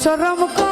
মুসরম ক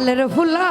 কালের ফুলা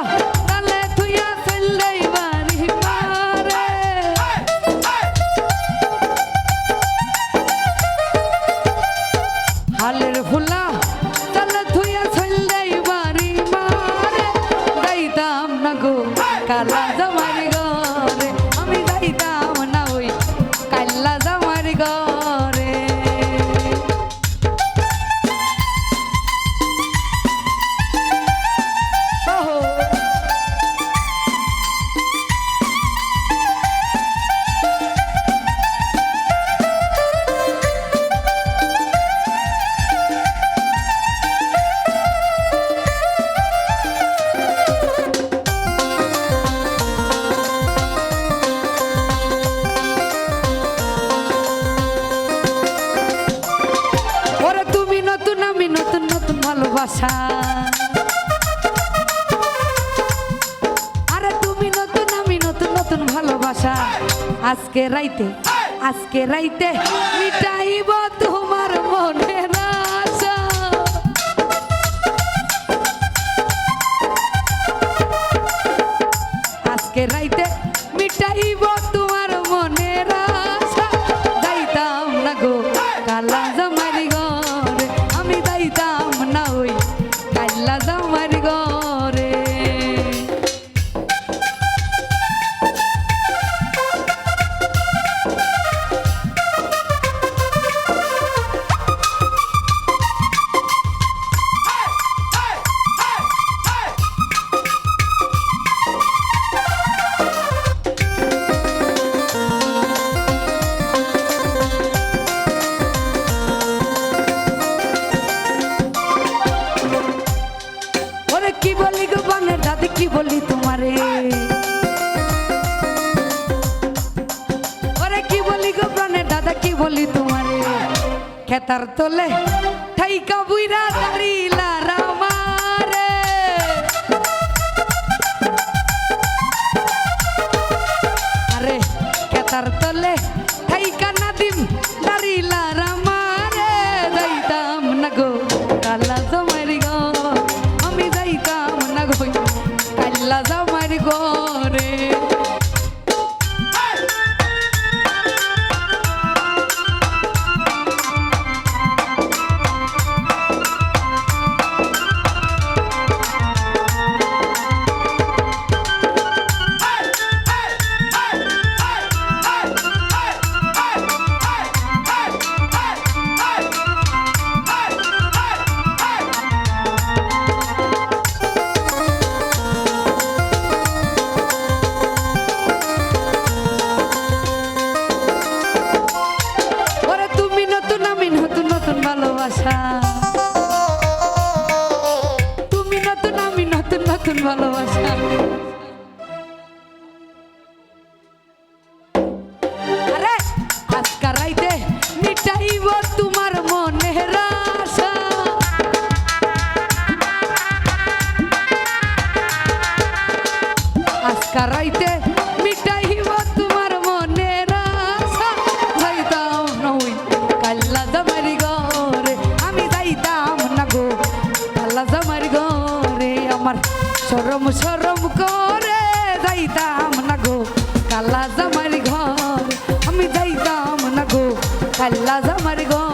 ভালোবাসা। আরে তুমি নতুন, আমি নতুন নতুন ভালোবাসা। আজকে রাইতে আজকে রাইতে মিটাইব তোমার মনে আজকে রাইতে মিটাইব কি বলি গো বানের দাদি কি বলি তোমারে? ওরে কি বলি গো প্রাণের দাদা কি বলি তোমারে? খেতার তোলে ঠাইকা বুইরা দাঁড়িলা রামা তোলে la নতুন ভালোবাসা। সরম সরম করে যাইতাম না গো, কাল্লা জামার ঘর। আমি যাইতাম না গো, কাল্লা জামার ঘর।